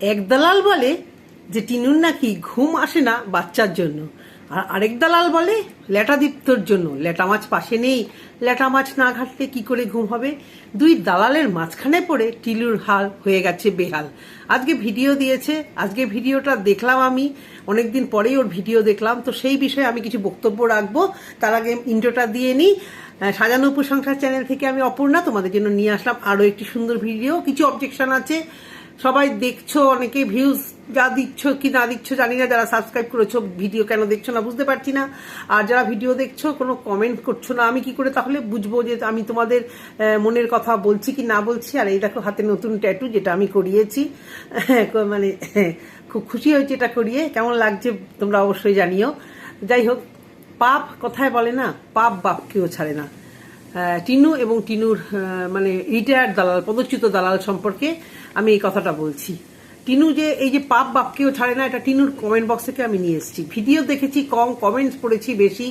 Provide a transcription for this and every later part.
এক দালাল বলে যে টিনুর নাকি ঘুম আসে না বাচ্চার জন্য। আর আরেক দালাল বলে, ল্যাটা দীপ্তর জন্য। ল্যাটা মাছ পাশে নেই। ল্যাটা মাছ না ঘাটলে কি করে ঘুম হবে? দুই দালালের মাঝখানে পড়ে টিলুর হাল হয়ে গেছে বেহাল। আজকে ভিডিও দিয়েছে। আজকে ভিডিওটা দেখলাম আমি। অনেকদিন পরেই ওর ভিডিও দেখলাম। তো সেই বিষয়ে আমি কিছু বক্তব্য রাখব। তার আগে ইন্ট্রোটা দিয়ে নিই। সাজানো উপসংসার চ্যানেল থেকে আমি অপর্ণা। তোমাদের জন্য নিয়ে আসলাম আরও একটি সুন্দর ভিডিও। কিছু অবজেকশন আছে? সবাই দেখছ, অনেকে ভিউজ যা দিচ্ছ, কি না দিচ্ছ জানি না, যারা সাবস্ক্রাইব করেছ ভিডিও কেন দেখছ না বুঝতে পারছি না। আর যারা ভিডিও দেখছ, কোনো কমেন্ট করছ না, আমি কি করে তাহলে বুঝব যে আমি তোমাদের মনের কথা বলছি কি না বলছি? আর এই দেখো হাতে নতুন ট্যাটু যেটা আমি করিয়েছি। মানে খুব খুশি হয়েছে এটা করিয়ে। কেমন লাগছে তোমরা অবশ্যই জানিও। যাই হোক, পাপ কথায় বলে না, পাপ বাপকেও ছাড়ে না। টিনু এবং টিনুর মানে রিটায়ার্ড দালাল, পদচ্যুত দালাল সম্পর্কে আমি এই কথাটা বলছি। টিনু যে, এই যে পাপ বাপকেও ছাড়ে না, এটা টিনুর কমেন্ট বক্স থেকে আমি নিয়ে এসেছি। ভিডিও দেখেছি, কম কমেন্টস পড়েছি বেশি।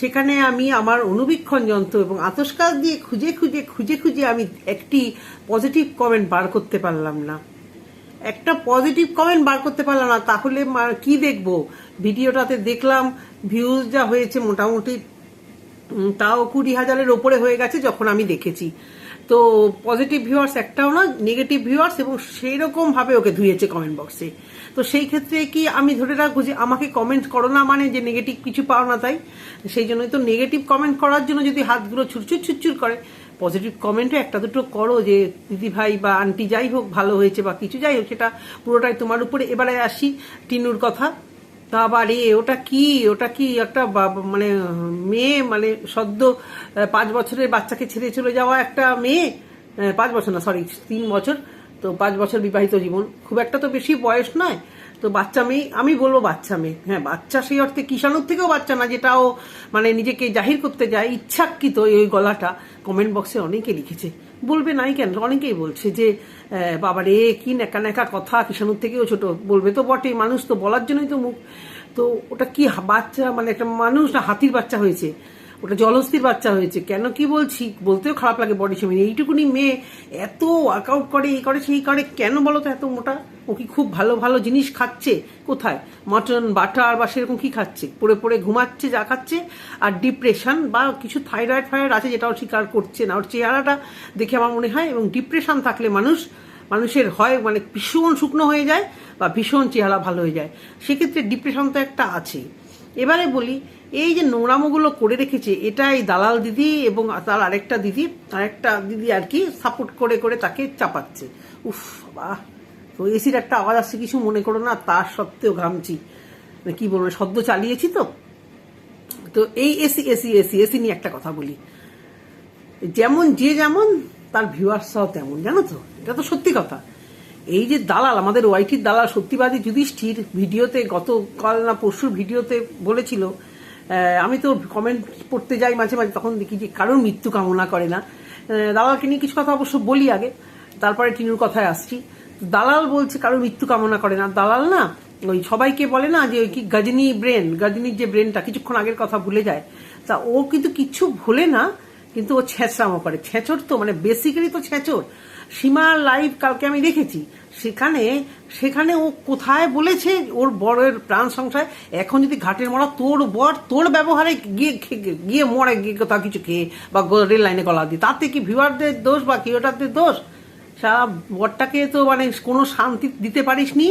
সেখানে আমি আমার অনুবীক্ষণ যন্ত্র এবং আতসকাজ দিয়ে খুঁজে খুঁজে খুঁজে খুঁজে আমি একটি পজিটিভ কমেন্ট বার করতে পারলাম না। একটা পজিটিভ কমেন্ট বার করতে পারলাম না, তাহলে কি দেখব? ভিডিওটাতে দেখলাম ভিউজ যা হয়েছে মোটামুটি তাও কুড়ি হাজারের ওপরে হয়ে গেছে যখন আমি দেখেছি। তো পজিটিভ ভিউয়ার্স একটাও না নেগেটিভ ভিউয়ার্স এবং সেই রকম ভাবে ওকে ধুয়েছে কমেন্ট বক্সে তো সেই ক্ষেত্রে কি আমি ধরে রাখব যে আমাকে কমেন্ট করো না মানে যে নেগেটিভ কিছু পাও না তাই? সেই জন্যই তো নেগেটিভ কমেন্ট করার জন্য যদি হাতগুলো ছুটছুট ছুটছুট করে পজিটিভ কমেন্টও একটা দুটো করো যে, দিদি ভাই বা আন্টি যাই হোক ভালো হয়েছে বা কিছু যাই হোক, সেটা পুরোটাই তোমার উপরে। এবারে আসি টিনুর কথা। তা বাড়ি ওটা কি? ওটা কি একটা মানে মেয়ে মানে সদ্য পাঁচ বছরের বাচ্চাকে ছেড়ে চলে যাওয়া একটা মেয়ে? পাঁচ বছর না সরি তিন বছর। তো পাঁচ বছর বিবাহিত জীবন। খুব একটা তো বেশি বয়স নয়। তো বাচ্চা মেয়ে, আমি বলব বাচ্চা মেয়ে। হ্যাঁ বাচ্চা সেই অর্থে কিষাণুর থেকেও বাচ্চা না, যেটাও মানে নিজেকে জাহির করতে যায়, ইচ্ছাকৃত ওই গলাটা কমেন্ট বক্সে অনেকে লিখেছে। বলবে নাই কেন? অনেকেই বলছে যে বাবা রে কি নেকা নেকা কথা, কিষাণুর থেকেও ছোট। বলবে তো বটে, মানুষ তো বলার জন্যই তো মুখ। তো ওটা কি বাচ্চা মানে একটা মানুষ না, হাতির বাচ্চা হয়েছে। ওটা জলস্থির বাচ্চা হয়েছে। কেন কি বলছি? বলতেও খারাপ লাগে বডি সময় এইটুকুনি মেয়ে এত ওয়ার্কআউট করে, এই করে, সেই করে, কেন বলো তো এত মোটা? ও কি খুব ভালো ভালো জিনিস খাচ্ছে? কোথায়? মটন, বাটার বা সেরকম কি খাচ্ছে? পড়ে পড়ে ঘুমাচ্ছে, যা খাচ্ছে? আর ডিপ্রেশন বা কিছু থাইরয়েড ফাইরয়েড আছে যেটা ও স্বীকার করছে না। ওর চেহারাটা দেখে আমার মনে হয় এবং ডিপ্রেশন থাকলে মানুষ, মানুষের হয় মানে ভীষণ শুকনো হয়ে যায় বা ভীষণ চেহারা ভালো হয়ে যায়। সেক্ষেত্রে ডিপ্রেশন তো একটা আছে। এবারে বলি এই যে নোংরামোগুলো করে রেখেছে এটা এই দালাল দিদি এবং তার আরেকটা দিদি আরেকটা দিদি আর কি সাপোর্ট করে করে তাকে চাপাচ্ছে। উফ বাহ তো এসির একটা আওয়াজ আসছে, কিছু মনে করো না তার সত্ত্বেও ঘামছি। মানে কি বলব, সদ্য চালিয়েছি তো। তো এই এসি এসি এসি এসি নিয়ে একটা কথা বলি। যেমন যে যেমন, তার ভিউয়ার্সরাও তেমন, জানো তো? এটা তো সত্যি কথা। এই যে দালাল, আমাদের ওয়াইটির দালাল সত্যিবাদী যুধিষ্ঠির ভিডিওতে গতকাল না পরশুর ভিডিওতে বলেছিল আমি তো কমেন্ট পড়তে যাই মাঝে মাঝে, তখন দেখি যে কারোর মৃত্যু কামনা করে না। দালালকে নিয়ে কিছু কথা অবশ্য বলি আগে, তারপরে টিনুর কথায় আসছি। দালাল বলছে কারোর মৃত্যু কামনা করে না। দালাল না, ওই সবাইকে বলে না যে ওই কি গজনী ব্রেন গজনীর যে ব্রেনটা কিছুক্ষণ আগের কথা ভুলে যায়। তা ও কিন্তু কিছু ভুলে না কিন্তু ও ছেঁচড়ামো করে। ছেঁচড় তো মানে বেসিক্যালি তো ছেঁচড় সীমা লাইভ কালকে আমি দেখেছি। সেখানে সেখানে ও কোথায় বলেছে ওর বরের প্রাণ সংশয়? এখন যদি ঘাটের মরা তোর বর তোর ব্যবহারে গিয়ে গিয়ে মরে, গিয়ে কোথাও কিছু খেয়ে বা রেল লাইনে গলা দিয়ে, তাতে কি ভিউয়ারদের দোষ বা কি ওটারদের দোষ? সারা বরটাকে তো মানে কোনো শান্তি দিতে পারিসনি।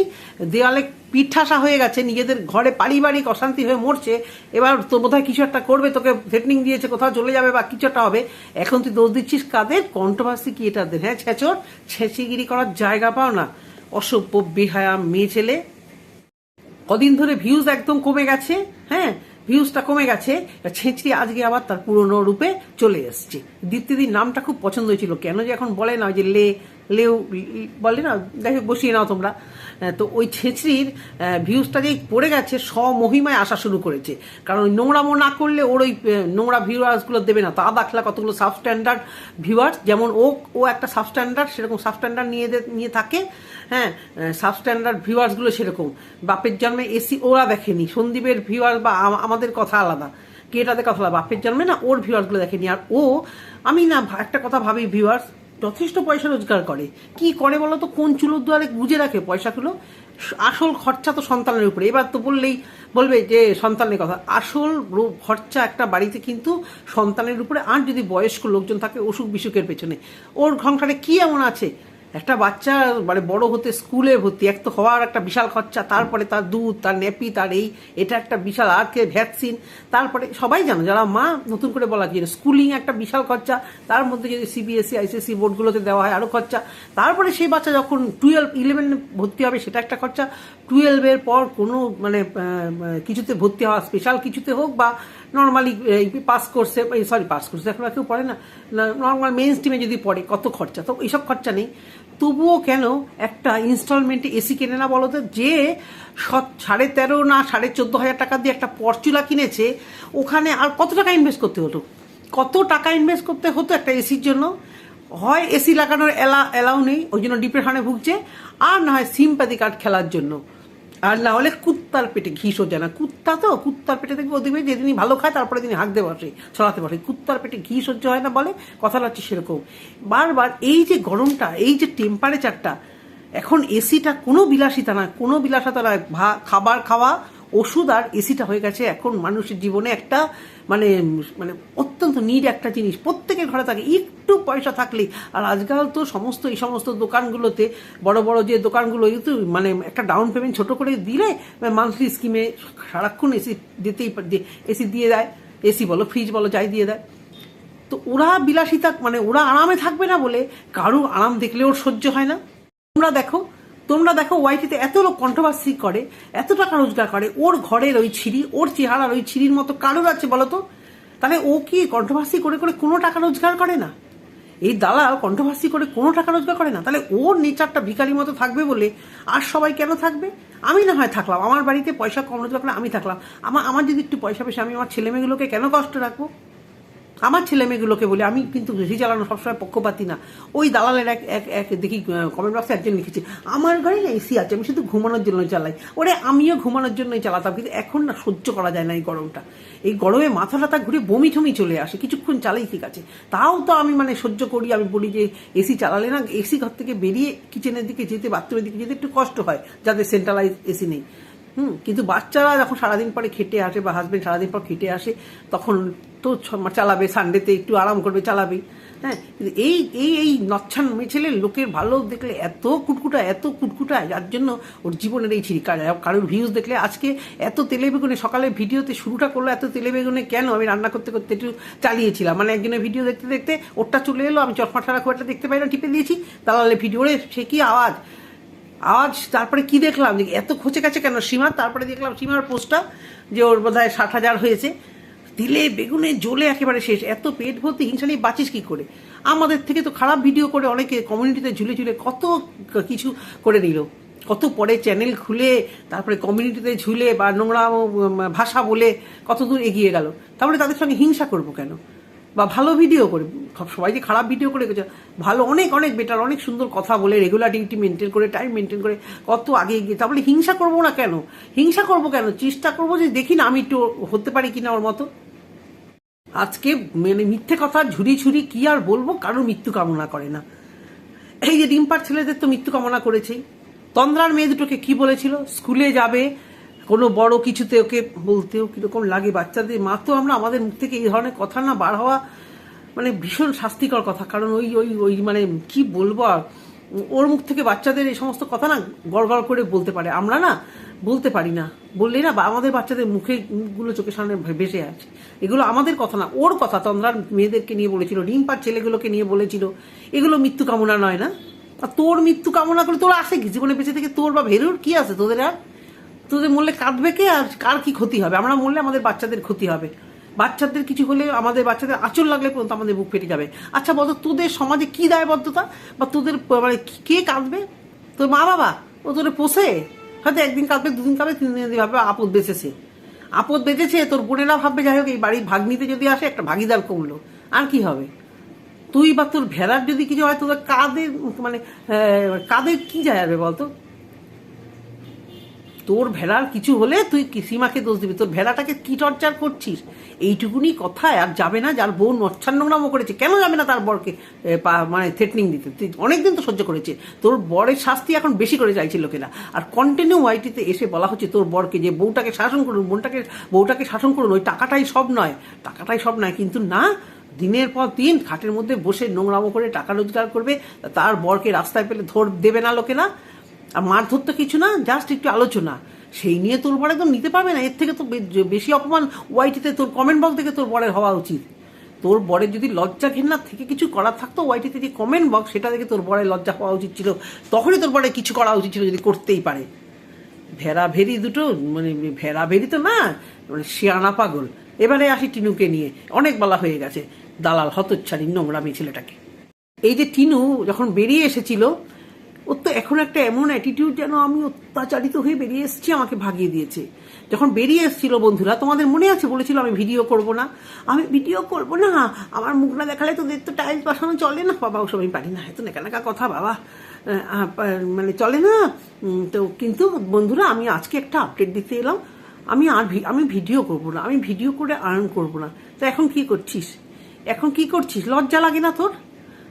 দেওয়ালে পিঠাসা হয়ে গেছে, নিজেদের ঘরে পারিবারিক অশান্তি হয়ে মরছে। এবার তো বোধহয় কিছু একটা করবে, তোকে থ্রেটনিং দিয়েছে, কোথাও চলে যাবে বা কিছু একটা হবে। এখন তুই দোষ দিচ্ছিস কাদের? কন্ট্রোভার্সি কি এটাদের হ্যাঁ ছেঁচর? ছেঁচিগিরি করার জায়গা পাও না। অসভ্য, বেহায়া, মেয়ে ছেলে। কদিন ধরে ভিউজ একদম কমে গেছে হ্যাঁ? ভিউজটা কমে গেছে ছেঁচড়ি আজকে আবার তার পুরনো রূপে চলে এসছে। দীপ্তিদির নামটা খুব পছন্দ হয়েছিল। কেন যে এখন বলে না যে লে লেউ বলে না দেখে বসিয়ে নাও তোমরা। তো ওই ছেঁচড়ির ভিউজটা যেই পড়ে গেছে, স্বমহিমায় আসা শুরু করেছে। কারণ ওই নোংরামো না করলে ওর ওই নোংরা ভিউয়ার্সগুলো দেবে না। তা দেখলা কতগুলো সাবস্ট্যান্ডার্ড ভিউয়ার্স যেমন ও ও একটা সাবস্ট্যান্ডার্ড সেরকম সাবস্ট্যান্ডার্ড নিয়ে নিয়ে থাকে। হ্যাঁ সাবস্ট্যান্ডার্ড ভিউয়ার্সগুলো সেরকম। বাপের জন্মে এসি ওরা দেখেনি। সন্দীপের ভিউয়ার্স বা আমাদের কথা আলাদা। কে এটাতে কথা বাপের জন্মে না ওর ভিউয়ার্সগুলো দেখেনি। আর ও, আমি না একটা কথা ভাবি, ভিউয়ার্স যথেষ্ট পয়সা রোজগার করে। কি করে বলো তো? কোন চুলোর দুয়ারে গুজে রাখে পয়সাগুলো? আসল খরচা তো সন্তানের উপরে। এবার তো বললেই, বলবে যে সন্তানের কথা। আসল খরচা একটা বাড়িতে কিন্তু সন্তানের উপরে। আর যদি বয়স্ক লোকজন থাকে অসুখ বিসুখের পেছনে। ওর সংসারে কি এমন আছে? একটা বাচ্চা মানে বড় হতে স্কুলে ভর্তি, এক তো হওয়ার একটা বিশাল খরচা, তারপরে তার দুধ, তার নেপি, তার এই, এটা একটা বিশাল আর কে ভ্যাকসিন, তারপরে সবাই জানো, যারা মা নতুন করে বলা কি স্কুলিং একটা বিশাল খরচা, তার মধ্যে যদি সিবিএসসি আইসিএসসি বোর্ডগুলোতে দেওয়া হয় আরও খরচা, তারপরে সেই বাচ্চা যখন টুয়েলভ ইলেভেন ভর্তি হবে সেটা একটা খরচা টুয়েলভের পর কোনো মানে কিছুতে ভর্তি হওয়া স্পেশাল কিছুতে হোক বা নর্মালি পাস কোর্সে সরি পাস কোর্সে এখন কেউ পড়ে না নর্মাল মেন স্ট্রিমে যদি পড়ে, কত খরচা? তো এইসব খরচা নেই। তবুও কেন একটা ইনস্টলমেন্টে এসি কেনে না বলো তো? যে সাড়ে তেরো না সাড়ে চোদ্দ হাজার টাকা দিয়ে একটা পরচুলা কিনেছে, ওখানে আর কত টাকা ইনভেস্ট করতে হতো? কত টাকা ইনভেস্ট করতে হতো একটা এসির জন্য? হয় এসি লাগানোর এলা এলাও নেই, ওই জন্য ডিপ্রেশনে ভুগছে, আর না হয় সিম্প্যাথি কার্ড খেলার জন্য। আর না হলে কুত্তার পেটে ঘি সোজা না। কুত্তা তো, কুত্তার পেটে দেখবে দেখবে যেদিনই ভালো খায়, তারপরে তিনি হাঁকতে বসে, ছড়াতে বসে। কুত্তার পেটে ঘি সহ্য হয় না বলে কথাটা হচ্ছে সেরকম। বারবার এই যে গরমটা, এই যে টেম্পারেচারটা এখন এসিটা কোনো বিলাসিতা না, কোনো বিলাসিতা না খাবার খাওয়া ওষুধ আর এসিটা হয়ে গেছে। এখন মানুষের জীবনে একটা মানে মানে অত্যন্ত নিড একটা জিনিস। প্রত্যেকের ঘরে থাকে। একটু পয়সা থাকলেই। আর আজকাল তো সমস্ত, এই সমস্ত দোকানগুলোতে বড় বড় যে দোকানগুলো কিন্তু মানে একটা ডাউন পেমেন্ট ছোট করে দিলে মান্থলি স্কিমে সারাক্ষণ এসি দিতেই এসি দিয়ে দেয়। এসি বলো ফ্রিজ বলো, যাই দিয়ে দেয়। তো ওরা বিলাসিতা মানে ওরা আরামে থাকবে না বলে কারও আরাম দেখলে ওর সহ্য হয় না। তোমরা দেখো তোমরা দেখো ওয়াইটিতে এত লোক কন্ট্রোভার্সি করে, এত টাকা রোজগার করে, ওর ঘরের ওই ছিঁড়ি, ওর চেহারার ওই ছিঁড়ির মতো কারোর আছে বলো তো? তাহলে ও কি কন্ট্রোভার্সি করে করে কোনো টাকা রোজগার করে না? এই দালাল কন্ট্রোভার্সি করে কোনো টাকা রোজগার করে না? তাহলে ওর নেচারটা ভিখারির মতো থাকবে বলে আর সবাই কেন থাকবে? আমি না হয় থাকলাম, আমার বাড়িতে পয়সা কম রোজগার করে আমি থাকলাম। আমার আমার যদি একটু পয়সা পেশে আমি আমার ছেলেমেয়েগুলোকে কেন কষ্ট রাখব? আমার ছেলে মেয়েগুলোকে বলি, আমি কিন্তু বেশি চালানো সবসময় পক্ষপাতি না। ওই দালালের এক এক এক দেখি কমেন্ট বক্সে একজন লিখেছে, আমার ঘরে না এসি আছে, আমি শুধু ঘুমানোর জন্য চালাই। ওরে, আমিও ঘুমানোর জন্যই চালাতাম, কিন্তু এখন না সহ্য করা যায় না এই গরমটা। এই গরমে মাথা টাথা ঘুরে বমি ঠমি চলে আসে, কিছুক্ষণ চালাই ঠিক আছে। তাও তো আমি মানে সহ্য করি, আমি বলি যে এসি চালালে না এসি ঘর থেকে বেরিয়ে কিচেনের দিকে যেতে বাথরুমের দিকে যেতে একটু কষ্ট হয় যাদের সেন্ট্রালাইজ এসি নেই। হুম, কিন্তু বাচ্চারা যখন সারাদিন পরে খেটে আসে বা হাজবেন্ড সারাদিন পর খেটে আসে, তখন তো চালাবে সানডেতে একটু আরাম করবে, চালাবেই। হ্যাঁ এই এই এই নচ্ছান ছেলে লোকের ভালো দেখলে এত কুটকুটা, এত কুটকুটায় যার জন্য ওর জীবনের এই ছিরিকা কারোর ভিউজ দেখলে আজকে এত তেলে বেগুনে সকালে ভিডিওতে শুরুটা করল, এত তেলে বেগুনে কেন আমি রান্না করতে করতে একটু চালিয়েছিলাম। মানে একজনের ভিডিও দেখতে দেখতে ওরটা চলে এলো, আমি ছাড়া খুব একটা দেখতে পাই না, টিপে দিয়েছি দালালে ভিডিও ওরে সে কি আওয়াজ? আওয়াজ তারপরে কি দেখলাম? যে এত খোঁচে গেছে কেন? সীমার তারপরে দেখলাম সীমার পোস্টটা, যে ওর বোধ হয় ষাট হাজার হয়েছে। দিলে বেগুনে জ্বলে একেবারে শেষ। এত পেট ভর্তি হিংসা নিয়ে বাঁচিস কি করে? আমাদের থেকে তো খারাপ ভিডিও করে অনেকে কমিউনিটিতে ঝুলে ঝুলে কত কিছু করে নিল। কত পরে চ্যানেল খুলে, তারপরে কমিউনিটিতে ঝুলে বা নোংরা ভাষা বলে কত দূর এগিয়ে গেল? তাহলে তাদের সঙ্গে হিংসা করব কেন? বা ভালো ভিডিও করে সবাই যে খারাপ ভিডিও করে গেছে ভালো, অনেক অনেক বেটার অনেক সুন্দর কথা বলে রেগুলারিটি মেনটেন করে টাইম মেনটেন করে, কত আগে গিয়ে তাহলে হিংসা করব না কেন? হিংসা করব কেন? চেষ্টা করব যে দেখি না আমি একটু হতে পারি কিনা ওর মতো। আজকে মানে মিথ্যে কথা ঝুরি ঝুরি কি আর বলব? কারোর মৃত্যু কামনা করে না। এই যে ডিম্পার ছেলেদের তো মৃত্যু কামনা করেছেই। তন্দ্রার মেয়ে দুটোকে কি বলেছিল? স্কুলে যাবে কোনো বড় কিছুতে ওকে বলতেও কীরকম লাগে বাচ্চাদের। মা তো আমরা, আমাদের মুখ থেকে এই ধরনের কথা না বার হওয়া মানে ভীষণ শাস্তিকর কথা। কারণ ওই ওই ওই মানে কি বলব আর? ওর মুখ থেকে বাচ্চাদের এই সমস্ত কথা না গড় গড় করে বলতে পারে। আমরা না বলতে পারি না। বললে না আমাদের বাচ্চাদের মুখে মুখগুলো চোখের সামনে ভেসে আছে এগুলো আমাদের কথা না, ওর কথা। তন্দ্রার মেয়েদেরকে নিয়ে বলেছিল ডিম্পার ছেলেগুলোকে নিয়ে বলেছিল, এগুলো মৃত্যু কামনা নয় না? আর তোর মৃত্যু কামনা করে তোর আসে কি? জীবনে বেঁচে থেকে তোর বা ভেরুর কি আছে? তোদের আর তোদের মরলে কাঁদবে কে? আর কার কি ক্ষতি হবে? আমরা মরলে আমাদের বাচ্চাদের ক্ষতি হবে। বাচ্চাদের কিছু হলে আমাদের বাচ্চাদের আচর লাগলে পর্যন্ত আমাদের বুক ফেটে যাবে। আচ্ছা বলতো তোদের সমাজে কি দায়বদ্ধতা? বা তোদের মানে কে কাঁদবে? তোর মা বাবা? ও তোদের পোষে? হয়তো একদিন কাঁদবে, দুদিন কাঁদবে, তিন দিন ভাববে আপদ বেঁচেছে। আপদ বেঁচেছে, তোর বোনেরা ভাববে, যাই হোক, এই বাড়ির ভাগ্নিতে যদি আসে, একটা ভাগিদার কমলো। আর কি হবে? তুই বা তোর ভেড়ার যদি কিছু হয় তোদের কাদের মানে কাদের কি যায় আসবে বলতো? তোর ভেড়ার কিছু হলে তুই সীমাকে দোষ দিবি? তোর ভেড়াটাকে কি টর্চার করছিস? এইটুকুনি কথায় আর যাবে না, যার বউ নচ্ছান্নগ্রামও করেছে। কেন যাবে না তার বরকে মানে থ্রেটনিং দিতে? তুই অনেকদিন তো সহ্য করেছে। তোর বরের শাস্তি এখন বেশি করে চাইছে লোকেরা আর কন্টিনিউ ওয়াইটিতে এসে বলা হচ্ছে তোর বরকে যে বউটাকে শাসন করুন, বোনটাকে, বউটাকে শাসন করুন, ওই টাকাটাই সব নয়। টাকাটাই সব নয়, কিন্তু না, দিনের পর দিন খাটের মধ্যে বসে নোংরামো করে টাকা রোজগার করবে, তার বরকে রাস্তায় পেলে ধর দেবে না লোকেরা। আর মারধর তো কিছু না জাস্ট একটু আলোচনা। সেই নিয়ে তোর বর একদম নিতে পারবে না, এর থেকে তো বেশি অপমান ওয়াইটিতে তোর কমেন্ট বক্স থেকে তোর বরের হওয়া উচিত। তোর বরের যদি লজ্জা ঘেন্না থেকে কিছু করার থাকতো, ওয়াইটিতে যে কমেন্ট বক্স সেটা দেখে তোর বরের লজ্জা হওয়া উচিত ছিল। তখনই তোর বরের কিছু করা উচিত ছিল, যদি করতেই পারে। ভেড়া ভেরি দুটো মানে ভেড়া ভেরি তো না মানে শিয়ানা পাগল। এবারে আসি টিনুকে নিয়ে, অনেক বলা হয়ে গেছে। দালাল হতচ্ছাড়ি নোংরামি ছেলেটাকে। এই যে টিনু যখন বেরিয়ে এসেছিল ওর তো এখন একটা এমন অ্যাটিটিউড যেন আমি অত্যাচারিত হয়ে বেরিয়ে এসেছি, আমাকে ভাগিয়ে দিয়েছে। যখন বেরিয়ে এসেছিল বন্ধুরা, তোমাদের মনে আছে বলেছিল, আমি ভিডিও করব না। আমি ভিডিও করব না, আমার মুখ না দেখালে তোদের তো টাইলস বসানো চলে না। বাবা, ওসব আমি পারি না, এত নেকা নেকা কথা, বাবা। মানে চলে না। তো কিন্তু বন্ধুরা, আমি আজকে একটা আপডেট দিতে এলাম। আমি আর আমি ভিডিও করব না, আমি ভিডিও করে আর্ন করব না। তো এখন কি করছিস? এখন কি করছিস? লজ্জা লাগে না তোর?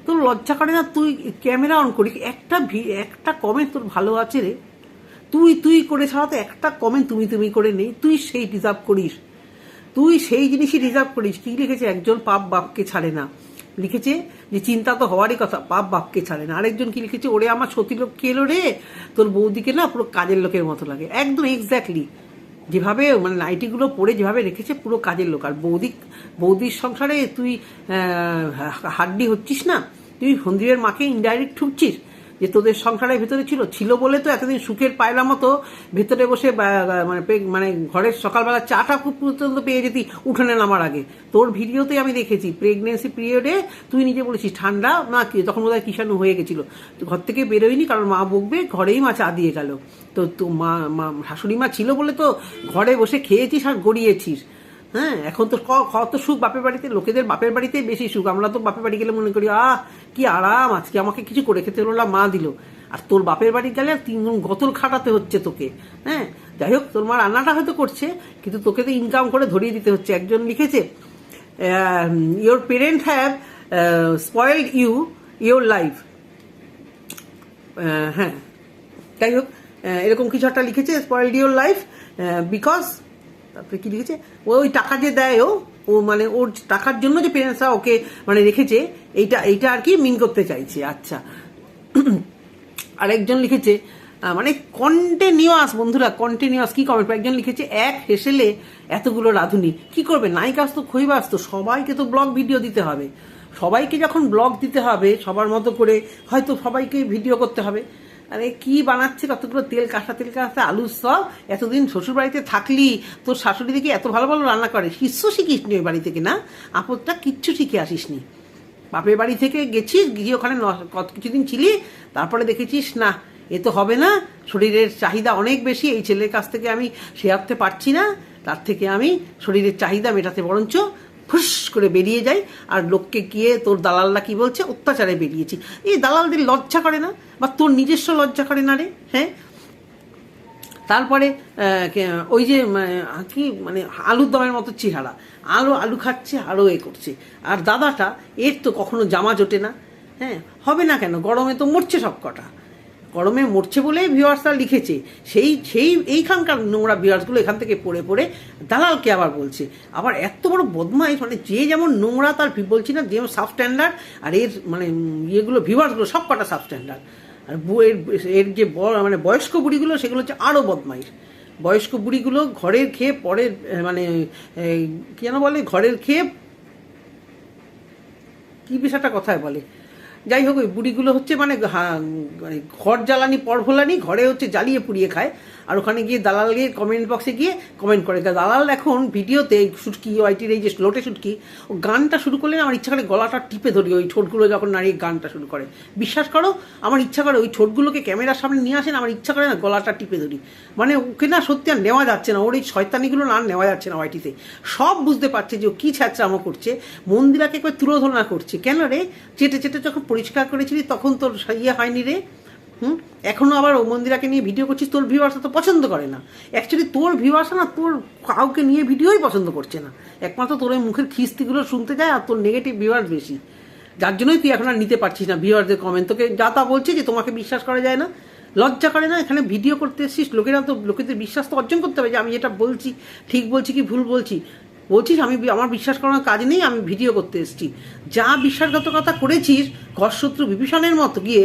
তোর লজ্জা করে না? তুই ক্যামেরা অন করি একটা একটা কমেন্ট তোর ভালো আছে রে। তুই তুই করে ছাড়া তো একটা কমেন্ট তুমি তুমি করে নেই। তুই সেই ডিজার্ভ করিস। তুই সেই জিনিসই রিজার্ভ করিস। কি লিখেছে? একজন পাপ বাপকে ছাড়ে না। লিখেছে যে, চিন্তা তো হওয়ারই কথা। পাপ বাপকে ছাড়ে না। আরেকজন কি লিখেছে? ওরে আমার সতী লোক, কে এলো রে? তোর বৌদিকে না পুরো কাজের লোকের মতো লাগে। একদম এক্স্যাক্টলি যেভাবে মানে নাইটিগুলো পরে যেভাবে রেখেছে পুরো কাজের লোক। আর বৌদি বৌদির সংসারে তুই হাড্ডি হচ্ছিস না, তুই সন্দীপের মাকে ইনডাইরেক্ট ঠুকছিস। যে তোদের সংসারের ভেতরে ছিল ছিল বলে তো এতদিন সুখের পায়রা মতো ভেতরে বসে মানে মানে ঘরের সকালবেলা চাটা খুব পর্যন্ত পেয়ে যেতি, উঠানে নামার আগে। তোর ভিডিওতে আমি দেখেছি প্রেগনেন্সি পিরিয়ডে তুই নিজে বলেছিস, ঠান্ডা না কি? তখন বোধহয় কিষাণু হয়ে গেছিল। ঘর থেকে বেরোয়নি, কারণ মা বকবে, ঘরেই মা চা দিয়ে গেল। তো তো মা মা, শাশুড়ি মা ছিল বলে তো ঘরে বসে খেয়েছিস আর গড়িয়েছিস। হ্যাঁ এখন তো কত সুখ বাপের বাড়িতে, লোকেদের বাপের বাড়িতে বেশি সুখ। আমরা তো বাপের বাড়ি গেলে মনে করি, আহ, কি আরাম, আজকে আমাকে কিছু করে খেতে হলো মা দিল। আর তোর বাপের বাড়ি গেলে তিনগুণ গতল খাটাতে হচ্ছে তোকে হ্যাঁ? যাই হোক, তোর মা রান্নাটা হয়তো করছে, কিন্তু তোকে তো ইনকাম করে ধরিয়ে দিতে হচ্ছে। একজন লিখেছে your parent have spoiled you your life হ্যাঁ। যাই হোক এরকম কিছু একটা লিখেছে স্পয়েলড ইউর লাইফ বিকজ তারপরে কি লিখেছে? ওই টাকা যে দেয় ও ও মানে ওর টাকার জন্য যে পেরেন্টসরা ওকে মানে রেখেছে, এইটা এইটা আর কি মিন করতে চাইছে আচ্ছা। আরেকজন লিখেছে মানে কন্টিনিউয়াস বন্ধুরা কন্টিনিউয়াস কি কমেন্ট একজন লিখেছে, এক হেসেলে এতগুলো রাধুনি, কি করবে? নায়িকা তো খইবাস তো, সবাইকে তো ব্লগ ভিডিও দিতে হবে। সবাইকে যখন ব্লগ দিতে হবে, সবার মতো করে হয়তো সবাইকে ভিডিও করতে হবে। আরে কি বানাচ্ছে? কতগুলো তেল, কাঁচা তেল, কাঁচা আলু সব এতদিন শ্বশুর বাড়িতে থাকলি, তোর শাশুড়ি দেখি এত ভালো ভালো রান্না করে। শিষ্য শিখিস নি ওই বাড়ি থেকে না আপদটা কিচ্ছু শিখে আসিস নি। বাপের বাড়ি থেকে গেছিস, গিয়ে ওখানে কত কিছুদিন ছিলি, তারপরে দেখেছিস, না, এ তো হবে না। শরীরের চাহিদা অনেক বেশি, এই ছেলের কাছ থেকে আমি শেয়ারতে পারছি না। তার থেকে আমি শরীরের চাহিদা মেটাতে বরঞ্চ ফুস করে বেরিয়ে যাই, আর লোককে গিয়ে তোর দালালরা কি বলছে? অত্যাচারে বেরিয়েছি। এই দালালদের লজ্জা করে না? বা তোর নিজস্ব লজ্জা করে না রে? হ্যাঁ? তারপরে ওই যে কি মানে আলুর দমের মতো চেহারা। আলু আলু খাচ্ছে আরও এ করছে। আর দাদাটা, এর তো কখনো জামা জোটে না। হ্যাঁ? হবে না কেন? গরমে তো মরছে সব কটা। গরমে মরছে বলেই ভিউয়ার্সরা লিখেছে। সেই সেই এইখানকার নোংরা ভিউয়ার্সগুলো এখান থেকে পড়ে পড়ে দালালকে আবার বলছে। আবার এত বড় বদমাইশ মানে যে যেমন নোংরা তার বলছি না যেমন সাব স্ট্যান্ডার্ড আর এর মানে ইয়েগুলো ভিউয়ার্সগুলো সব কটা সাব স্ট্যান্ডার্ড আর এর এর যে মানে বয়স্ক বুড়িগুলো সেগুলো হচ্ছে আরও বদমাইশ। বয়স্ক বুড়িগুলো ঘরের খেয়ে পরের মানে এই, কি যেন বলে ঘরের খেয়ে কি বিষয়টা কথায় বলে। যাই হোক, ওই বুড়িগুলো হচ্ছে মানে মানে ঘর জ্বালানি পর ভোলানি ঘরে হচ্ছে জ্বালিয়ে পুড়িয়ে খায়। আর ওখানে গিয়ে দালাল গিয়ে কমেন্ট বক্সে গিয়ে কমেন্ট করে। দালাল এখন ভিডিওতে শুটকি ওয়াইটির এই যে লোটে শুটকি ও গানটা শুরু করলে আমার ইচ্ছা করে গলাটা টিপে ধরি। ওই ঠোঁটগুলো যখন নাড়িয়ে গানটা শুরু করে। বিশ্বাস করো, আমার ইচ্ছা করে ওই ঠোঁটগুলোকে ক্যামেরার সামনে নিয়ে আসেন আমার ইচ্ছা করে না গলাটা টিপে ধরি। মানে ওকে না সত্যি আর নেওয়া যাচ্ছে না। ওর এই শয়তানিগুলো না নেওয়া যাচ্ছে না ওয়াইটিতে সব বুঝতে পারছে যে ও কী ছ্যাঁচড়ামো করছে, মন্দিরাকে একবার তুলোধনা করছে। কেন রে? চেটে চেটে যখন পরিষ্কার করেছিলি, তখন তোর ইয়ে হয়নি রে? হুম? এখনও আবার ও মন্দিরাকে নিয়ে ভিডিও করছিস, তোর ভিউয়ার্স তো পছন্দ করে না। অ্যাকচুয়ালি তোর ভিউয়ার্স না, তোর কাউকে নিয়ে ভিডিওই পছন্দ করছে না। একমাত্র তোর ওই মুখের খিস্তিগুলো শুনতে যায় আর তোর নেগেটিভ ভিউয়ার্স বেশি। যার জন্যই তুই এখন আর নিতে পারছিস না ভিউয়ারদের কমেন্ট তোকে যা তা বলছে যে তোমাকে বিশ্বাস করা যায় না, লজ্জা করে না, এখানে ভিডিও করতে এসেছিস, লোকেরা তো, লোকেদের বিশ্বাস তো অর্জন করতে হবে যে আমি যেটা বলছি, ঠিক বলছি কি ভুল বলছি। বলছিস, আমি আমার বিশ্বাস করানোর কাজ নেই, আমি ভিডিও করতে এসেছি। যা বিশ্বাসঘাতকতা করেছিস, ঘরশত্রু বিভীষণের মতো গিয়ে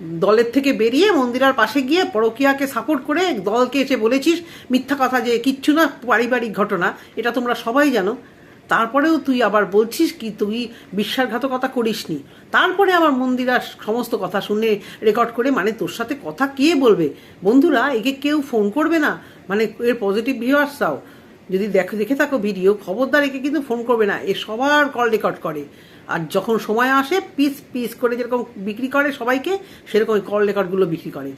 দলের থেকে বেরিয়ে মন্দিরার পাশে গিয়ে পরকিয়াকে সাপোর্ট করে দলকে এসে বলেছিস মিথ্যা কথা যে কিচ্ছু না, পারিবারিক ঘটনা, এটা তোমরা সবাই জানো। তারপরেও তুই আবার বলছিস কি, তুই বিশ্বাসঘাতকতা করিসনি। তারপরে আমার মন্দিরার সমস্ত কথা শুনে রেকর্ড করে মানে তোর সাথে কথা কে বলবে? বন্ধুরা, একে কেউ ফোন করবে না। মানে এর পজিটিভ ভিউয়ার্স চাও যদি দেখো, দেখে থাকো ভিডিও খবরদার একে কিন্তু ফোন করবে না। এ সবার কল রেকর্ড করে। আর যখন সময় আসে পিস পিস করে যেরকম বিক্রি করে সবাইকে, সেরকম কল রেকর্ডগুলো বিক্রি করে।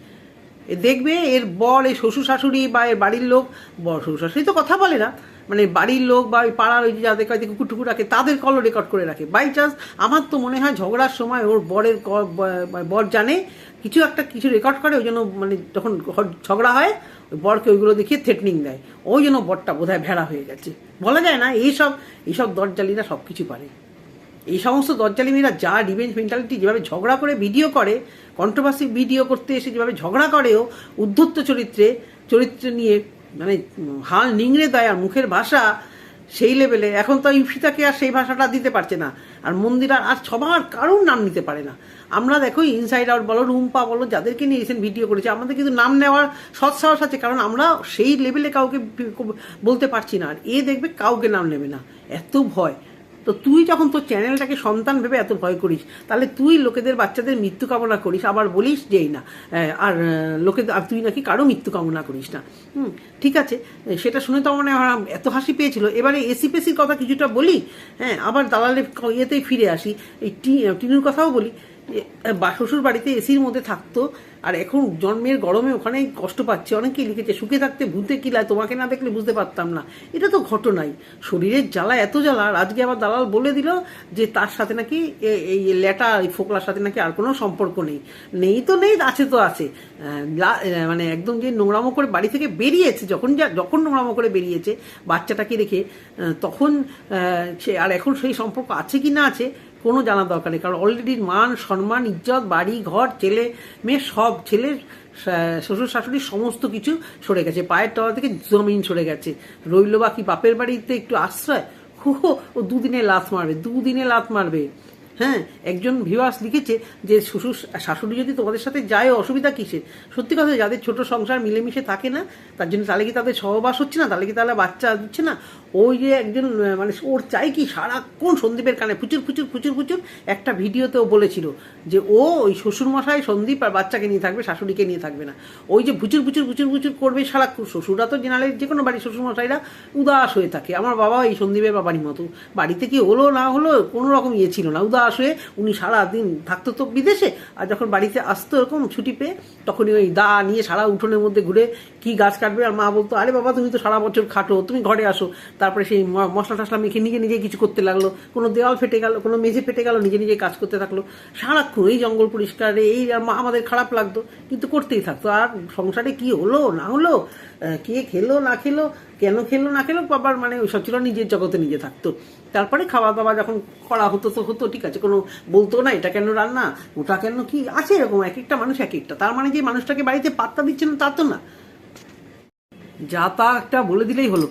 দেখবে এর বর, এই শ্বশুর শাশুড়ি বা এর বাড়ির লোক, বর, শ্বশুর শাশুড়ি তো কথা বলে না। মানে বাড়ির লোক বা ওই পাড়ার ওই যাদের কাছে কুকুর টুকুর রাখে, তাদের কল রেকর্ড করে রাখে। বাই চান্স আমার তো মনে হয় ঝগড়ার সময় ওর বরের বর জানে, কিছু একটা কিছু রেকর্ড করে, ওই জন্য মানে যখন ঝগড়া হয়, ওই বরকে ওইগুলো দেখিয়ে থ্রেটনিং দেয়। ওই জন্য বরটা বোধহয় ভেড়া হয়ে গেছে। বলা যায় না, এইসব এইসব দরজালিরা সব কিছু পারে। এই সমস্ত দরজালি মেয়েরা যা রিভেঞ্জ মেন্টালিটি যেভাবে ঝগড়া করে ভিডিও করে কন্ট্রোভার্সি ভিডিও করতে এসে যেভাবে ঝগড়া করেও উদ্ধত্ত চরিত্রে, চরিত্র নিয়ে মানে হাল নিংড়ে দেয় আর মুখের ভাষা সেই লেভেলে এখন তো ইফিতাকে আর সেই ভাষাটা দিতে পারছে না। আর মন্দিরা আর সবার কারোর নাম নিতে পারে না। আমরা দেখো ইনসাইড আউট বলো, রুম্পা বলো, যাদেরকে নিয়ে রিসেন্ট ভিডিও করেছে, আমাদের কিন্তু নাম নেওয়ার সৎসাহস আছে, কারণ আমরা সেই লেভেলে কাউকে বলতে পারছি না। আর এ দেখবে কাউকে নাম নেবে না। এত ভয়। তো তুই যখন তোর চ্যানেলটাকে সন্তান ভেবে এত ভয় করিস, তাহলে তুই লোকেদের বাচ্চাদের মৃত্যু কামনা করিস, আবার বলিস যেই না। আর লোকে, আর তুই নাকি কারও মৃত্যু কামনা করিস না। হুম, ঠিক আছে সেটা শুনে তো মানে এত হাসি পেয়েছিল। এবারে এসি পেসির কথা কিছুটা বলি হ্যাঁ আবার দালালের ইয়েতেই ফিরে আসি। এই টিনুর কথাও বলি। শ্বশুর বাড়িতে এসির মধ্যে থাকতো, আর এখন জন্মের গরমে ওখানে কষ্ট পাচ্ছে। অনেকেই লিখেছে, সুখে থাকতে ভূতে কিলায় তোমাকে না দেখলে বুঝতে পারতাম না। এটা তো ঘটনাই। শরীরের জ্বালা এত জ্বালা, আর আজকে আবার দালাল বলে দিল যে তার সাথে নাকি এই ল্যাটা, এই ফোকলার সাথে নাকি আর কোনো সম্পর্ক নেই। নেই তো নেই, আছে তো আছে। মানে একদম যে নোংরামো করে বাড়ি থেকে বেরিয়েছে, যখন যা, যখন নোংরামো করে বেরিয়েছে বাচ্চাটাকে রেখে তখন সে, আর এখন সেই সম্পর্ক আছে কি না আছে কোনো জানা দরকার নেই, কারণ অলরেডি মান, সম্মান, ইজ্জত, বাড়ি, ঘর, ছেলে, মেয়ে, সব ছেলের শ্বশুর শাশুড়ির সমস্ত কিছু সরে গেছে। পায়ের তলা থেকে জমিন সরে গেছে। রইল বা কি বাপের বাড়িতে একটু আশ্রয়? হো ও দুদিনে লাত মারবে দুদিনে লাত মারবে। হ্যাঁ একজন ভিউয়ার্স লিখেছে যে শ্বশুর, শাশুড়ি যদি তোমাদের সাথে যায়, অসুবিধা কিসের? সত্যি কথা, যাদের ছোট সংসার মিলেমিশে থাকে না, তার জন্য তাহলে কি তাদের সহবাস হচ্ছে না? তাহলে কি তাহলে বাচ্চা দিচ্ছে না? ওই যে একজন মানে ওর চাই কি সারাক্ষণ সন্দীপের কানে ফুচুর ফুচুর ফুচুর ফুচুর একটা ভিডিওতেও বলেছিল যে ও ওই শ্বশুরমশাই সন্দীপ আর বাচ্চাকে নিয়ে থাকবে, শাশুড়িকে নিয়ে থাকবে না। ওই যে ভুচুর ভুচুর ভুচুর ভুচুর করবে সারাক্ষণ, শ্বশুররা তো জেনারেল যে কোনো বাড়ির শ্বশুরমশাইরা উদাস হয়ে থাকে। আমার বাবা এই সন্দীপের বাবারই মতো। বাড়িতে কি হলো, না হলো, কোনো রকম ইয়ে ছিল না। উদাস হয়ে উনি সারাদিন থাকতো তো বিদেশে, আর যখন বাড়িতে আসতো এরকম ছুটি পেয়ে, তখনই ওই দা নিয়ে সারা উঠোনের মধ্যে ঘুরে কি গাছ কাটবে আর মা বলতো, আরে বাবা, তুমি তো সারা বছর খাটো, তুমি ঘরে আসো। তারপরে সেই মশলা টশলা মেখে নিজে নিজে কিছু করতে লাগল। কোনো দেওয়াল ফেটে গেল, কোনো মেঝে ফেটে গেল, নিজে নিজে কাজ করতে থাকল। সারাক্ষণ এই জঙ্গল পরিষ্কার, এই আমাদের খারাপ লাগতো, কিন্তু করতেই থাকতো। আর সংসারে কি হলো, না হলো? কে খেলো, না খেলো, কেন খেলো, না খেলো, বাবার মানে ওইসব ছিল নিজের জগতে নিজে থাকতো। তারপরে খাওয়া দাওয়া যখন করা হতো, তো হতো, ঠিক আছে, কোনো বলতো না, এটা কেন রান্না? ওটা কেন কি? আছে এরকম, এক একটা মানুষ এক একটা। তার মানে যে মানুষটাকে বাড়িতে পাত্তা দিচ্ছে না, তা তো না। যা তা একটা বলে দিলেই হলো।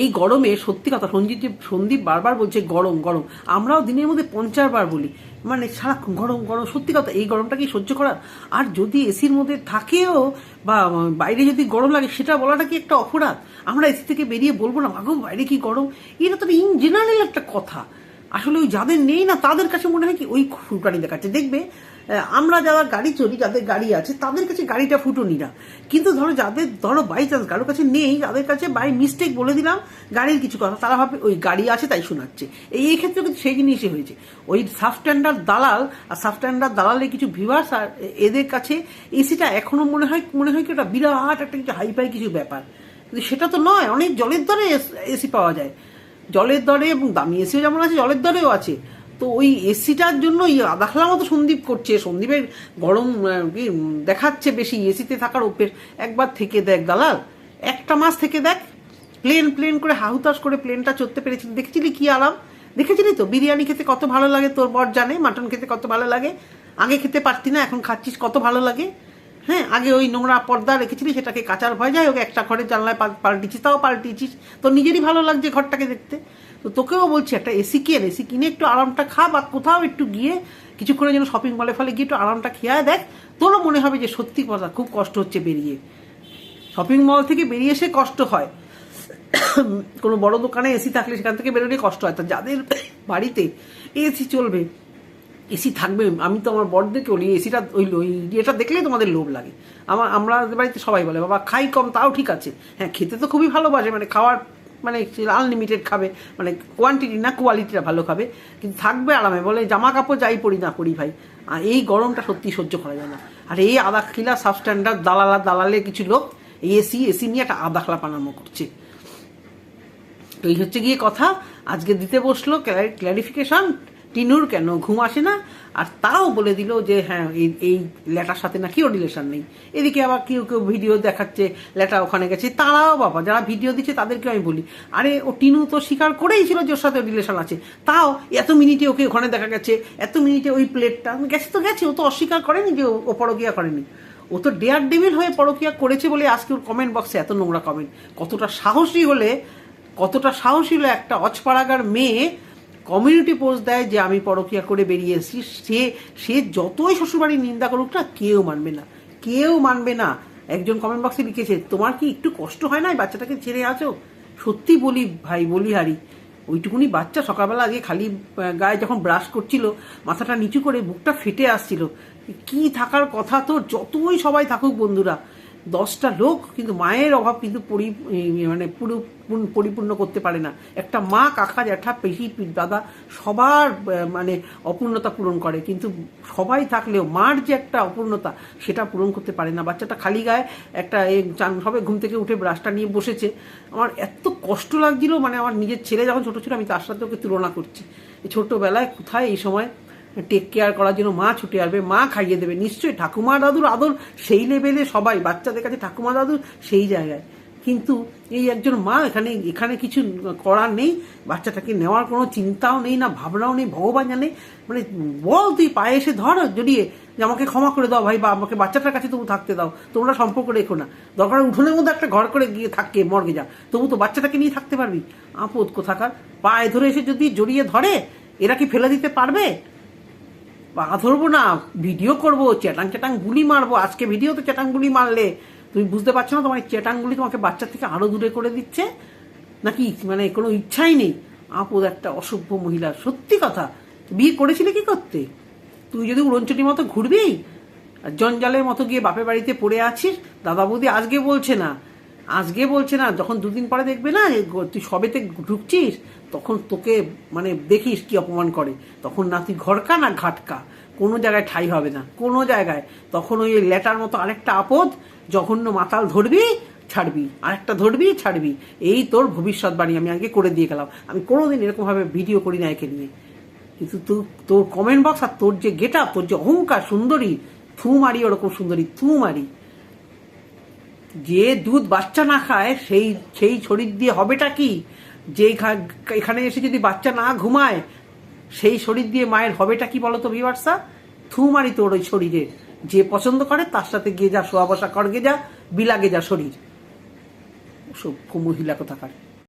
এই গরমে সত্যি কথা, সঞ্জিত, সন্দীপ বারবার বলছে গরম গরম। আমরাও দিনের মধ্যে পঞ্চাশ বার বলি মানে সারাক্ষণ গরম গরম, সত্যি কথা, এই গরমটা কি সহ্য করা আর যদি এসির মধ্যে থাকেও বা বাইরে যদি গরম লাগে, সেটা বলাটা কি একটা অপরাধ? আমরা এসি থেকে বেরিয়ে বলব না মাগো বাইরে কি গরম? এটা তো ইন জেনারেল একটা কথা। আসলে ওই যাদের নেই না, তাদের কাছে মনে হয় কি, ওই ফুটানি দেখাচ্ছে। দেখবে আমরা যারা গাড়ি চলি, যাদের গাড়ি আছে, তাদের কাছে গাড়িটা ফুটুনি না। কিন্তু ধরো যাদের, ধরো বাই চান্স কারোর কাছে নেই, তাদের কাছে বাই মিস্টেক বলে দিলাম, গাড়ির কিছু কথা, তারা ভাবে ওই গাড়ি আছে, তাই শোনাচ্ছে। এই ক্ষেত্রে কিন্তু সেই জিনিসই হয়েছে। ওই সাবস্ট্যান্ডার্ড দালাল আর সাবস্ট্যান্ডার্ড দালালের কিছু ভিভার্স আর এদের কাছে এসিটা এখনও মনে হয় মনে হয় কি ওটা বিরাট একটা কিছু হাইফাই কিছু ব্যাপার। কিন্তু সেটা তো নয়, অনেক জলের দরে এসি পাওয়া যায়। জলের দরে এবং দামি এসিও যেমন আছে, জলের দরেও আছে। তো ওই এসিটার জন্য ওই আদাখলা মতো সন্দীপ করছে। সন্দীপের গরম দেখাচ্ছে বেশি, এসিতে থাকার অভ্যেস। একবার থেকে দেখ দালাল, একটা মাস থেকে দেখ, প্লেন প্লেন করে হাহুতাস করে প্লেনটা চড়তে পেরেছিলি। দেখেছিলি কি আরাম? দেখেছিলি তো? বিরিয়ানি খেতে কত ভালো লাগে, তোর বর জানে, মাটন খেতে কত ভালো লাগে, আগে খেতে পারতি না, এখন খাচ্ছিস কত ভালো লাগে। হ্যাঁ আগে ওই নোংরা পর্দা রেখেছিলি, সেটাকে কাচার ভয় যায়, ওকে একটা ঘরের জানলায় পাল- পাল্টিছিস তাও পাল্টিয়েছিস। তোর নিজেরই ভালো লাগছে ঘরটাকে দেখতে। তো তোকেও বলছি, একটা এসি কিনে এসি কিনে একটু আরামটা খা, বা কোথাও একটু গিয়ে কিছুক্ষণের জন্য শপিং মলে ফলে গিয়ে একটু আরামটা খেয়ে দেখ, তোরও মনে হবে যে সত্যি কথা, খুব কষ্ট হচ্ছে বেরিয়ে। শপিং মল থেকে বেরিয়ে এসে কষ্ট হয়। কোনো বড় দোকানে এসি থাকলে সেখান থেকে বেরোলে কষ্ট হয়। তা যাদের বাড়িতে এসি চলবে এসি থাকবে, আমি তো আমার বড়দেরকে বলি, এসিটা ওই ওই ইয়েটা দেখলেই তোমাদের লোভ লাগে। আমার আমরা বাড়িতে সবাই বলে, বাবা, খাই কম, তাও ঠিক আছে। হ্যাঁ খেতে তো খুবই ভালোবাসে মানে খাওয়ার মানে আনলিমিটেড খাবে মানে কোয়ান্টিটি না কোয়ালিটিটা ভালো খাবে, কিন্তু থাকবে আরামে। বলে, জামা কাপড় যাই পরি না পরি ভাই। আর এই গরমটা সত্যি সহ্য করা যায় না। আর এই আদাখিলা সাবস্ট্যান্ডার্ড দালালা, দালালে কিছু লোক এই এসি এসি নিয়ে একটা আদাখলা পানামো করছে। তো এই হচ্ছে গিয়ে কথা। আজকে দিতে বসল ক্ল্যারিফিকেশন টিনুর কেন? ঘুম আসে না? আর তাও বলে দিল যে হ্যাঁ এই এই ল্যাটার সাথে নাকি ওর রিলেশন নেই। এদিকে আবার কেউ কেউ ভিডিও দেখাচ্ছে ল্যাটা ওখানে গেছে। তারাও বাবা, যারা ভিডিও দিচ্ছে তাদেরকে আমি বলি, আরে, ও টিনু তো স্বীকার করেই ছিল যে ওর সাথে রিলেশন আছে। তাও এত মিনিটে ওকে ওখানে দেখা গেছে, এত মিনিটে ওই প্লেটটা গেছে তো গেছে, ও তো অস্বীকার করেনি যে ও- ও পরকিয়া করেনি। ও তো ডেয়ার ডেভিল হয়ে পরকিয়া করেছে বলে আজকে ওর কমেন্ট বক্সে এত নোংরা কমেন্ট কতটা সাহসী হলে, কতটা সাহসী হলে একটা অচপাড়াগার মেয়ে কমিউনিটি পোস্ট দেয় যে আমি পরকিয়া করে বেরিয়ে এসেছি। সে সে যতই শ্বশুরবাড়ির নিন্দা করুক না, কেউ মানবে না। কেউ মানবে না। একজন কমেন্ট বক্সে লিখেছে, তোমার কি একটু কষ্ট হয় না বাচ্চাটাকে ছেড়ে আছো? সত্যি বলি, ভাই, বলি হারি। ওইটুকুনি বাচ্চা সকালবেলা আগে খালি গায়ে যখন ব্রাশ করছিল, মাথাটা নিচু করে বুকটা ফেটে আসছিল। কি থাকার কথা তো যতই সবাই থাকুক বন্ধুরা। দশটা লোক কিন্তু মায়ের অভাব কিন্তু পরি মানে পুরো পরিপূর্ণ করতে পারে না। একটা মা, কাকা, জ্যাঠা, পেশি দাদা সবার মানে অপূর্ণতা পূরণ করে। কিন্তু সবাই থাকলেও মার যে একটা অপূর্ণতা, সেটা পূরণ করতে পারে না। বাচ্চাটা খালি গায়ে একটা এই চান হবে ঘুম থেকে উঠে ব্রাশটা নিয়ে বসেছে। আমার এত কষ্ট লাগছিল মানে আমার নিজের ছেলে যখন ছোট ছিল, আমি তার সাথে ওকে তুলনা করছি। ছোটবেলায় কোথায় এই সময় টেক কেয়ার করার জন্য মা ছুটে আসবে, মা খাইয়ে দেবে। নিশ্চয়ই ঠাকুমা দাদুর আদর সেই লেভেলে সবাই, বাচ্চাদের কাছে ঠাকুমা দাদুর সেই জায়গায়। কিন্তু এই একজন মা এখানে এখানে কিছু করার নেই, বাচ্চাটাকে নেওয়ার কোনো চিন্তাও নেই না, ভাবনাও নেই, ভগবান জানে। মানে বল তুই পায়ে এসে ধর জড়িয়ে যে আমাকে ক্ষমা করে দাও ভাই, বা আমাকে বাচ্চাটার কাছে তবু থাকতে দাও, তোমরা সম্পর্ক রেখো না। দরকার উঠোনের মধ্যে একটা ঘর করে গিয়ে থাককে মর্গে যা। তবু তো বাচ্চাটাকে নিয়ে থাকতে পারবি। আপদ কোথাকার? পায়ে ধরে এসে যদি জড়িয়ে ধরে, এরা কি ফেলে দিতে পারবে? পা ধরবো না ভিডিও করব চ্যাটাং চ্যাটাং গুলি মারবো, আজকে ভিডিও তো চ্যাটাং গুলি মারলে। তুমি বুঝতে পারছ না তোমার চ্যাটাং গুলি তোমাকে বাচ্চা থেকে আরও দূরে করে দিচ্ছে? নাকি মানে কোনো ইচ্ছাই নেই? আপদ একটা অসভ্য মহিলা, সত্যি কথা। বিয়ে করেছিলে কি করতে? তুই যদি উড়নচটির মতো ঘুরবি, আর জঞ্জালের মতো গিয়ে বাপের বাড়িতে পড়ে আছিস দাদা বৌদি আজকে বলছে না আজকে বলছে না, যখন দুদিন পরে দেখবে না তুই সবেতে ঢুকছিস, তখন তোকে মানে দেখিস কি অপমান করে। তখন না তুই ঘরকা না ঘাটকা। কোনো জায়গায় ঠাই হবে না, কোনো জায়গায়। তখন ওই লেটার মতো আরেকটা আপদ, জঘন্য মাতাল ধরবি, ছাড়বি। আরেকটা ধরবি, ছাড়বি। এই তোর ভবিষ্যৎবাণী আমি আগে করে দিয়ে গেলাম। আমি কোনোদিন এরকমভাবে ভিডিও করি না একে নিয়ে। কিন্তু তুই তোর কমেন্ট বক্স আর তোর যে গেট তোর যে অহংকার সুন্দরী, থু মারি ওরকম সুন্দরী, থু মারি। যে দুধ বাচ্চা না খায়, সেই সেই শরীর দিয়ে হবেটা কি? যে এখানে এসে যদি বাচ্চা না ঘুমায়, সেই শরীর দিয়ে মায়ের হবেটা কি বলতো ভিভার্সা থু মারি তোর ওই শরীরে যে পছন্দ করে, তার সাথে গিয়ে যা শোয়া বসা কর গে যা বিলাগে যা শরীর। সব মহিলা কোথাকার?